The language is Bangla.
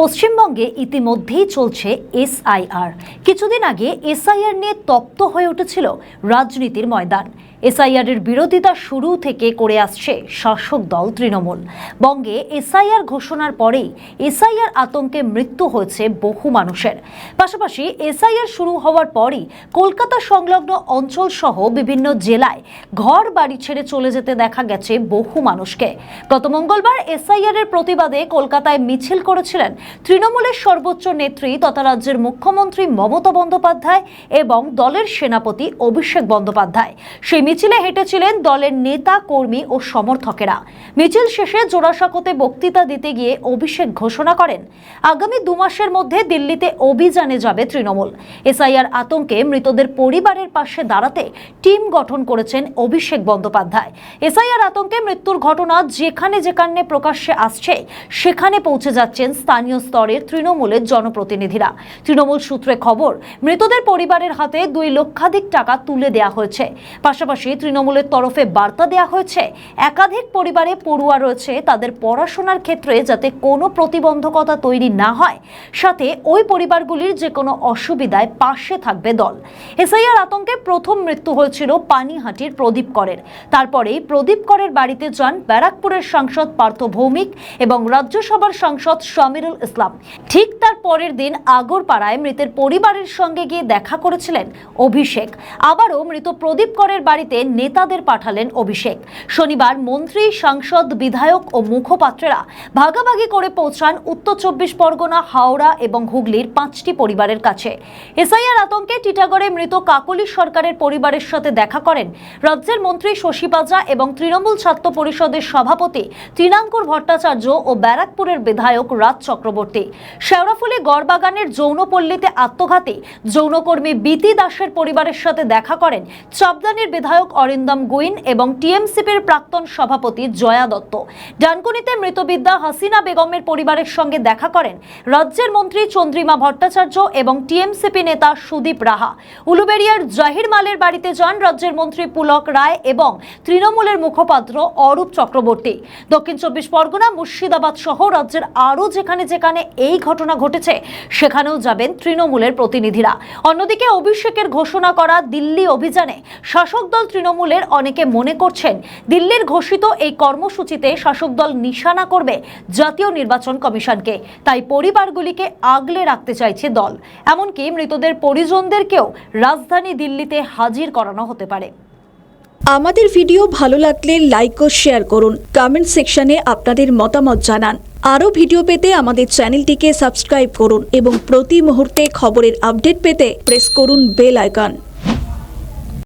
পশ্চিমবঙ্গে ইতিমধ্যেই চলছে এসআইআর। কিছুদিন আগে এসআইআর নিয়ে তপ্ত হয়ে উঠেছিল রাজনীতির ময়দান। এসআইআর এর বিরোধিতা শুরু থেকে করে আসছে শাসক দল তৃণমূল। বঙ্গে এসআইআর ঘোষণার পরেই এসআইআর আতঙ্কে মৃত্যু হয়েছে বহু মানুষের। পাশাপাশি এসআইআর শুরু হওয়ার পরই কলকাতা সংলগ্ন অঞ্চল সহ বিভিন্ন জেলায় ঘর বাড়ি ছেড়ে চলে যেতে দেখা গেছে বহু মানুষকে। গত মঙ্গলবার এসআইআর এর প্রতিবাদে কলকাতায় মিছিল করেছিলেন তৃণমূলের সর্বোচ্চ নেত্রী তথা রাজ্যের মুখ্যমন্ত্রী মমতা বন্দ্যোপাধ্যায় এবং দলের সেনাপতি অভিষেক বন্দ্যোপাধ্যায়। সেই মিছিলে হেঁটেছিলেন দলের নেতা, কর্মী ও সমর্থকেরা। মিছিল শেষে জোড়াসাঁকোতে বক্তৃতা দিতে গিয়ে অভিষেক ঘোষণা করেন, আগামী দু মাসের মধ্যে দিল্লিতে অভিযানে যাবে তৃণমূল। এসআইআর আতঙ্কে মৃতদের পরিবারের পাশে দাঁড়াতে টিম গঠন করেছেন অভিষেক বন্দ্যোপাধ্যায়। এসআইআর আতঙ্কে মৃত্যুর ঘটনা যেখানে যেখানে প্রকাশ্যে আসছে, সেখানে পৌঁছে যাচ্ছেন স্থানীয় স্তরের তৃণমূলের জনপ্রতিনিধিরা। তৃণমূল সূত্রে খবর, মৃতদের পরিবারের হাতে দুই লক্ষাধিক টাকা তুলে দেওয়া হয়েছে। পাশাপাশি তৃণমূলের তরফে বার্তা দেওয়া হয়েছে, একাধিক পরিবারে পড়ুয়া রয়েছে, তাদের পড়াশোনার ক্ষেত্রে যাতে কোনো প্রতিবন্ধকতা তৈরি না হয়, সাথে ওই পরিবারগুলির যে কোনো অসুবিধায় পাশে থাকবে দল। এসআইআর আতঙ্কে প্রথম মৃত্যু হয়েছিল পানিহাটির প্রদীপ করের। তারপরেই প্রদীপ করের বাড়িতে যান ব্যারাকপুরের সাংসদ পার্থ ভৌমিক এবং রাজ্যসভার সাংসদ শামিরুল ইসলাম। ঠিক তার পরের দিন আগরপাড়ায় মৃতের পরিবারের সঙ্গে গিয়ে দেখা করেছিলেন অভিষেক। আবারও মৃত প্রদীপ করের বাড়িতে নেতাদের পাঠালেন অভিষেক। শনিবার মন্ত্রী, সাংসদ, বিধায়ক ও মুখপাত্রেরা ভাগাভাগি করে পৌঁছান উত্তর চব্বিশ পরগনা, হাওড়া এবং হুগলির পাঁচটি পরিবারের কাছে। এসআইআর আতঙ্কে টিটাগড়ে মৃত কাকলি সরকারের পরিবারের সাথে দেখা করেন রাজ্যের মন্ত্রী শশী পাজা এবং তৃণমূল ছাত্র পরিষদের সভাপতি তৃণাঙ্কুর ভট্টাচার্য ও ব্যারাকপুরের বিধায়ক রাজ চক্রবর্তী। শেওড়াফুলি গড়বাগানের যৌনপল্লীতে আত্মঘাতী যৌনকর্মী বিতি দাসের পরিবারের সাথে দেখা করেন চাপদানির বিধায়ক অরিন্দম গুইন এবং টিএমসিপির প্রাক্তন সভাপতি জয়া দত্ত। ডানকুনিতে মৃতবিদ্যা হাসিনা বেগমের পরিবারের সঙ্গে দেখা করেন রাজ্যের মন্ত্রী চন্দ্রিমা ভট্টাচার্য এবং টিএমসিপি নেতা সুদীপ রাহা। উলুবেড়িয়ার জাহির মালের বাড়িতে যান রাজ্যের মন্ত্রী পুলক রায় এবং তৃণমূলের মুখপাত্র অরূপ চক্রবর্তী। দক্ষিণ চব্বিশ পরগনা, মুর্শিদাবাদ সহ রাজ্যের আরও যেখানে যেখানে এই ঘটনা ঘটেছে, সেখানেও যাবেন তৃণমূলের প্রতিনিধিরা। অন্যদিকে অভিষেকের ঘোষণা করা দিল্লি অভিযানে শাসক দল তৃণমূলের অনেকে মনে করছেন দিল্লির ঘোষিত এই কর্মসূচিতে শাসক দল নিশানা করবে জাতীয় নির্বাচন কমিশনকে। তাই পরিবারগুলিকে আগলে রাখতে চাইছে দল। এমনকি মৃতদের পরিজনদেরকেও রাজধানী দিল্লিতে হাজির করানো হতে পারে। আমাদের ভিডিও ভালো লাগলে লাইক ও শেয়ার করুন। কমেন্ট সেকশনে আপনাদের মতামত জানান। আরও ভিডিও পেতে আমাদের চ্যানেলটিকে সাবস্ক্রাইব করুন এবং প্রতি মুহূর্তে খবরের আপডেট পেতে প্রেস করুন বেল আইকন।